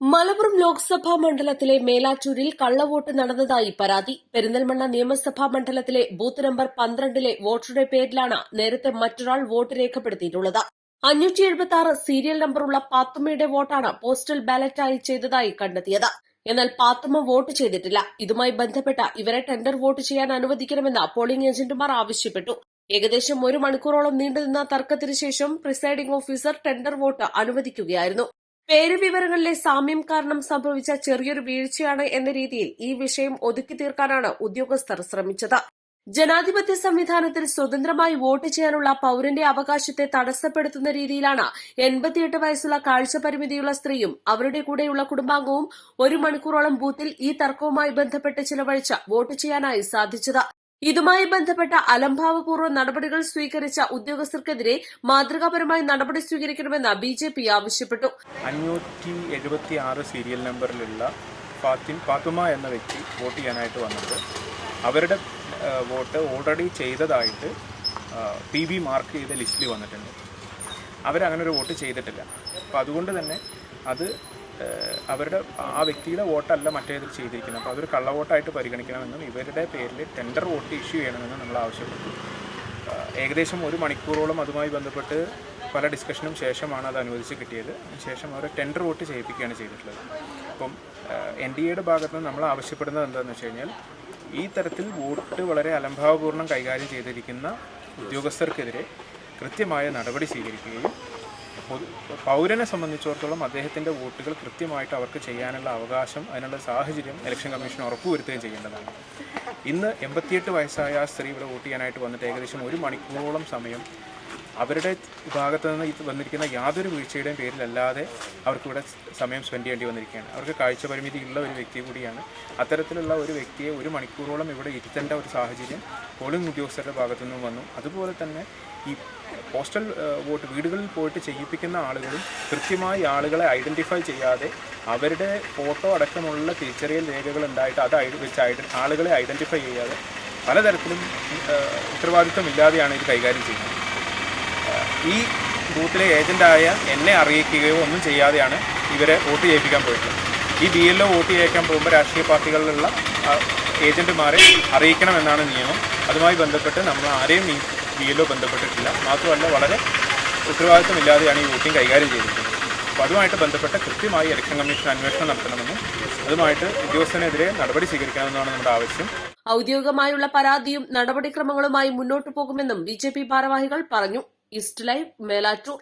മലപ്പുറം ലോക്സഭാ മണ്ഡലത്തിലെ മേലാറ്റൂരിൽ കള്ളവോട്ട് നടന്നതായി പരാതി. പെരിന്തൽമണ്ണ നിയമസഭാ മണ്ഡലത്തിലെ ബൂത്ത് നമ്പർ പന്ത്രണ്ടിലെ വോട്ടറുടെ പേരിലാണ് നേരത്തെ മറ്റൊരാൾ വോട്ട് രേഖപ്പെടുത്തിയിട്ടുള്ളത്. അഞ്ഞൂറ്റി എഴുപത്തി ആറ് സീരിയൽ നമ്പറുള്ള പാത്തുമ്മയുടെ വോട്ടാണ് പോസ്റ്റൽ ബാലറ്റായി ചെയ്തതായി കണ്ടെത്തിയത്. എന്നാൽ പാത്തുമ്മ വോട്ട് ചെയ്തിട്ടില്ല. ഇതുമായി ബന്ധപ്പെട്ട ഇവരെ ടെൻഡർ വോട്ട് ചെയ്യാൻ അനുവദിക്കണമെന്ന് പോളിംഗ് ഏജന്റുമാർ ആവശ്യപ്പെട്ടു. ഏകദേശം ഒരു മണിക്കൂറോളം നീണ്ടുനിന്ന തർക്കത്തിനു ശേഷം പ്രിസൈഡിംഗ് ഓഫീസർ ടെൻഡർ വോട്ട് അനുവദിക്കുകയായിരുന്നു. പേര് വിവരങ്ങളിലെ സാമ്യം കാരണം സംഭവിച്ച ചെറിയൊരു വീഴ്ചയാണ് എന്ന രീതിയിൽ ഈ വിഷയം ഒതുക്കി തീർക്കാനാണ് ഉദ്യോഗസ്ഥർ ശ്രമിച്ചത്. ജനാധിപത്യ സംവിധാനത്തിൽ സ്വതന്ത്രമായി വോട്ട് ചെയ്യാനുള്ള പൌരന്റെ അവകാശത്തെ തടസ്സപ്പെടുത്തുന്ന രീതിയിലാണ് എൺപത്തിയെട്ട് വയസ്സുള്ള കാഴ്ചപരിമിതിയുള്ള സ്ത്രീയും അവരുടെ കൂടെയുള്ള കുടുംബാംഗവും ഒരു മണിക്കൂറോളം ബൂത്തിൽ ഈ തർക്കവുമായി ബന്ധപ്പെട്ട് ചിലവഴിച്ച വോട്ട് ചെയ്യാനായി സാധിച്ചത്. ഇതുമായി ബന്ധപ്പെട്ട അലംഭാവപൂർവ നടപടികൾ സ്വീകരിച്ച ഉദ്യോഗസ്ഥർക്കെതിരെ മാതൃകാപരമായി നടപടി സ്വീകരിക്കണമെന്ന് ബി ജെ പി ആവശ്യപ്പെട്ടു. അഞ്ഞൂറ്റി എഴുപത്തി ആറ് സീരിയൽ നമ്പറിലുള്ള ഫാത്തിൻ ഫാത്തുമ എന്ന വ്യക്തി വോട്ട് ചെയ്യാനായിട്ട് വന്നത്. അവരുടെ വോട്ട് ഓൾറെഡി ചെയ്തതായിട്ട് പി ബി മാർക്ക് ചെയ്ത ലിസ്റ്റിൽ വന്നിട്ടുണ്ട്. അവരങ്ങനെ ഒരു വോട്ട് ചെയ്തിട്ടില്ല. അപ്പോൾ അതുകൊണ്ട് തന്നെ അത് അവരുടെ ആ വ്യക്തിയുടെ വോട്ടല്ല മറ്റേതിൽ ചെയ്തിരിക്കുന്നത്. അപ്പോൾ അതൊരു കള്ളവോട്ടായിട്ട് പരിഗണിക്കണമെന്നും ഇവരുടെ പേരിൽ ടെൻഡർ വോട്ട് ഇഷ്യൂ ചെയ്യണമെന്നും നമ്മൾ ആവശ്യപ്പെട്ടു. ഏകദേശം ഒരു മണിക്കൂറോളം അതുമായി ബന്ധപ്പെട്ട് പല ഡിസ്കഷനും ശേഷമാണ് അത് അനുവദിച്ച് കിട്ടിയത്. ശേഷം അവരെ ടെൻഡർ വോട്ട് ചെയ്യിപ്പിക്കുകയാണ് ചെയ്തിട്ടുള്ളത്. അപ്പം എൻ ഡി എയുടെ ഭാഗത്ത് നിന്ന് നമ്മൾ ആവശ്യപ്പെടുന്നത് എന്താണെന്ന് വെച്ച് കഴിഞ്ഞാൽ ഈ തരത്തിൽ വോട്ട് വളരെ അലംഭാവപൂർണം കൈകാര്യം ചെയ്തിരിക്കുന്ന ഉദ്യോഗസ്ഥർക്കെതിരെ കൃത്യമായ നടപടി സ്വീകരിക്കുകയും പൗരനെ സംബന്ധിച്ചിടത്തോളം അദ്ദേഹത്തിന്റെ വോട്ടുകൾ കൃത്യമായിട്ട് അവർക്ക് ചെയ്യാനുള്ള അവകാശം അതിനുള്ള സാഹചര്യം ഇലക്ഷൻ കമ്മീഷൻ ഉറപ്പുവരുത്തുകയും ചെയ്യേണ്ടതാണ്. ഇന്ന് എൺപത്തിയെട്ട് വയസ്സായ ആ സ്ത്രീ ഇവിടെ വോട്ട് ചെയ്യാനായിട്ട് വന്നിട്ട് ഏകദേശം ഒരു മണിക്കൂറോളം സമയം അവരുടെ ഭാഗത്ത് നിന്ന് ഇത് വന്നിരിക്കുന്ന യാതൊരു വീഴ്ചയുടെയും പേരിലല്ലാതെ അവർക്കിവിടെ സമയം സ്പെൻഡ് ചെയ്യേണ്ടി വന്നിരിക്കുകയാണ്. അവർക്ക് കാഴ്ച പരിമിതി ഉള്ള ഒരു വ്യക്തി കൂടിയാണ്. അത്തരത്തിലുള്ള ഒരു വ്യക്തിയെ ഒരു മണിക്കൂറോളം ഇവിടെ ഇരുത്തേണ്ട ഒരു സാഹചര്യം പോളിംഗ് ഉദ്യോഗസ്ഥരുടെ ഭാഗത്തു നിന്നും വന്നു. അതുപോലെ തന്നെ ഈ പോസ്റ്റൽ വോട്ട് വീടുകളിൽ പോയിട്ട് ചെയ്യിപ്പിക്കുന്ന ആളുകളും കൃത്യമായി ആളുകളെ ഐഡന്റിഫൈ ചെയ്യാതെ അവരുടെ ഫോട്ടോ അടക്കമുള്ള തിരിച്ചറിയൽ രേഖകൾ ഉണ്ടായിട്ട് അത് വെച്ച് ആളുകളെ ഐഡന്റിഫൈ ചെയ്യാതെ പലതരത്തിലും ഉത്തരവാദിത്വമില്ലാതെയാണ് ഇത് കൈകാര്യം ചെയ്യുന്നത്. ഈ ബൂത്തിലെ ഏജന്റായ എന്നെ അറിയിക്കുകയോ ഒന്നും ചെയ്യാതെയാണ് ഇവരെ വോട്ട് ചെയ്യിപ്പിക്കാൻ പോയിട്ടുള്ളത്. ഈ ബി എൽ ഒ വോട്ട് ചെയ്യിക്കാൻ പോകുമ്പോൾ രാഷ്ട്രീയ പാർട്ടികളിലുള്ള ഏജന്റുമാരെ അറിയിക്കണമെന്നാണ് നിയമം. അതുമായി ബന്ധപ്പെട്ട് നമ്മൾ ആരെയും ഈ ബി എൽ ഒ ബന്ധപ്പെട്ടിട്ടില്ല. മാത്രമല്ല വളരെ ഉത്തരവാദിത്തമില്ലാതെയാണ് ഈ വോട്ടിംഗ് കൈകാര്യം ചെയ്തിരിക്കുന്നത് അപ്പോൾ അതുമായിട്ട് ബന്ധപ്പെട്ട കൃത്യമായി ഇലക്ഷൻ കമ്മീഷൻ അന്വേഷണം നടത്തണമെന്നും അതുമായിട്ട് ഉദ്യോഗസ്ഥനെതിരെ നടപടി സ്വീകരിക്കണമെന്നാണ് നമ്മുടെ ആവശ്യം. ഔദ്യോഗികമായുള്ള പരാതിയും നടപടിക്രമങ്ങളുമായി മുന്നോട്ടു പോകുമെന്നും ബി ജെ പി ഭാരവാഹികൾ പറഞ്ഞു. ኢስት ላይ ሜላችሁ